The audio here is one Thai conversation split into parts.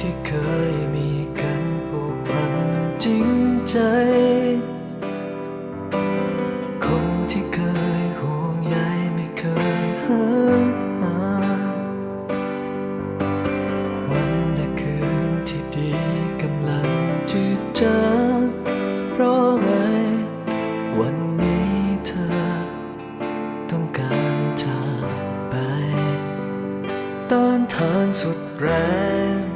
ที่เคยมีกันผูกพันจริงใจ คนที่เคยห่วงใยไม่เคยห่างหางวันและคืนที่ดีกำลังจืดจางเพราะไง วันนี้เธอ ต้องการจากไปต้านทานสุดแรง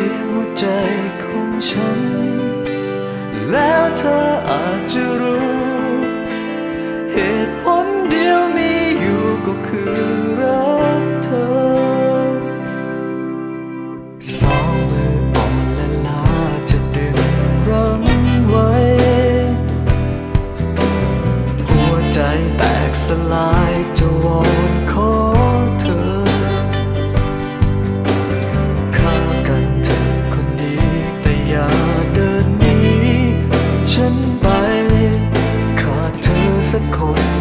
สียงหัวใจของฉัน แล้วเธออาจจะรู้ เหตุผลเดียวมีอยู่ก็คือรักเธอ สองมืออ่อนและลาจะดึงรั้งไว้ หัวใจแตกสลายจะวอนขอ ดเ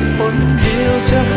ตุผลเดียวจะ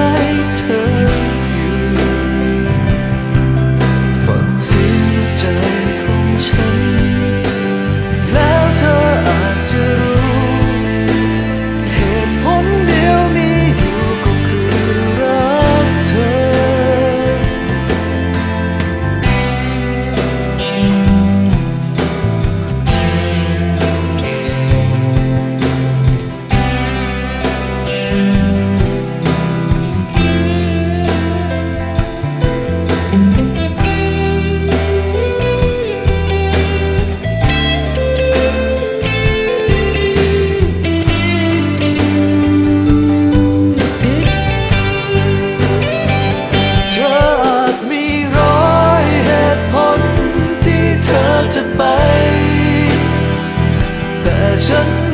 ที่